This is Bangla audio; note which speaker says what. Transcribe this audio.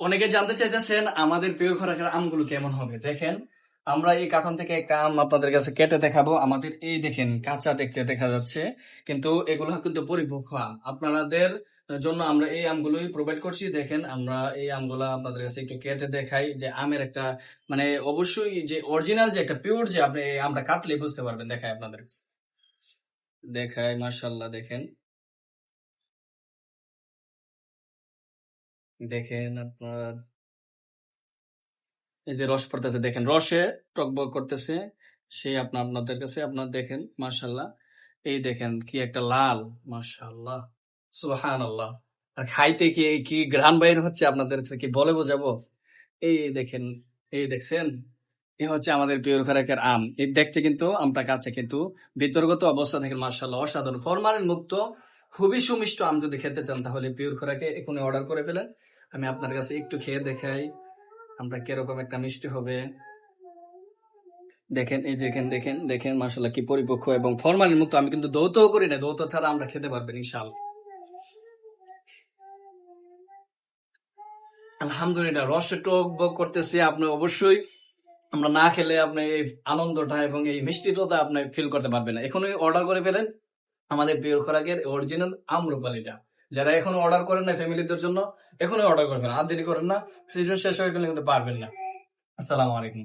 Speaker 1: অনেকে জানতে চাইতেছেন আমাদের প্রিয় খোরাকের আমগুলো কেমন হবে। দেখেন, আমরা এই কার্টন থেকে একটা আম আপনাদের কাছে কেটে দেখাবো। আমাদের এই দেখেন, কাঁচা দেখতে দেখা যাচ্ছে। কিন্তু এগুলো কিন্তু পরিপক্ক আপনাদের জন্য আমরা এই আমগুলোই প্রোভাইড করছি। দেখেন, আমরা এই আমগুলো আপনাদের কাছে একটু কেটে দেখাই যে আমের একটা মানে অবশ্যই যে অরিজিনাল যে একটা পিওর যে আপনি আমটা কাটলে বুঝতে পারবেন দেখাই আপনাদের কাছে। দেখাই মাশাল্লাহ দেখেন। দেখেন আপনার, এই যে রস পড়তেছে, দেখেন রসে টকবক করতেছে সেই আপনার আপনাদের কাছে আপনার দেখেন মাশাল্লাহ এই দেখেন কি একটা লাল মাশাল্লাহ সুহান আল্লাহ আর খাইতে কি কি গ্রান বাইর হচ্ছে আপনাদের কি বলে বোঝাবো? এই দেখেন, এই দেখছেন, এ হচ্ছে আমাদের পিওর খরাকের আম, এই দেখতে কিন্তু আমটা কাছে কিন্তু বিতর্গত অবস্থা থেকে মার্শাল্লাহ অসাধারণ ফরমালিন মুক্ত খুবই সুমিষ্ট আম যদি খেতে চান, তাহলে পিওর খোরাকে এখনই অর্ডার করে ফেলেন। আমি আপনার কাছে একটু খেয়ে দেখাই, আমরা কীরকম একটা মিষ্টি হবে। দেখেন, এই দেখেন দেখেন দেখেন মাসাল্লাহ কি পরিপক্ক এবং ফরমালিন মুক্ত। আমি কিন্তু দৌতও করি না দৌত ছাড়া আমরা খেতে পারবেন ইনশাল আলহামদুলিল্লাহ রসে টক বক করতেছি আপনি অবশ্যই। আমরা না খেলে আপনি এই আনন্দটা এবং এই মিষ্টিটা আপনি ফিল করতে পারবেন এখনই অর্ডার করে ফেলেন। আমাদের প্রিয় খোরাকের অরিজিনাল আমরুপালিটা, যারা এখনও অর্ডার করেন না ফ্যামিলিদের জন্য, এখনই অর্ডার করবেন। আর দেরি করেন না সিজন শেষ হয়ে গেলে কিন্তু পারবেন না। আসসালামু আলাইকুম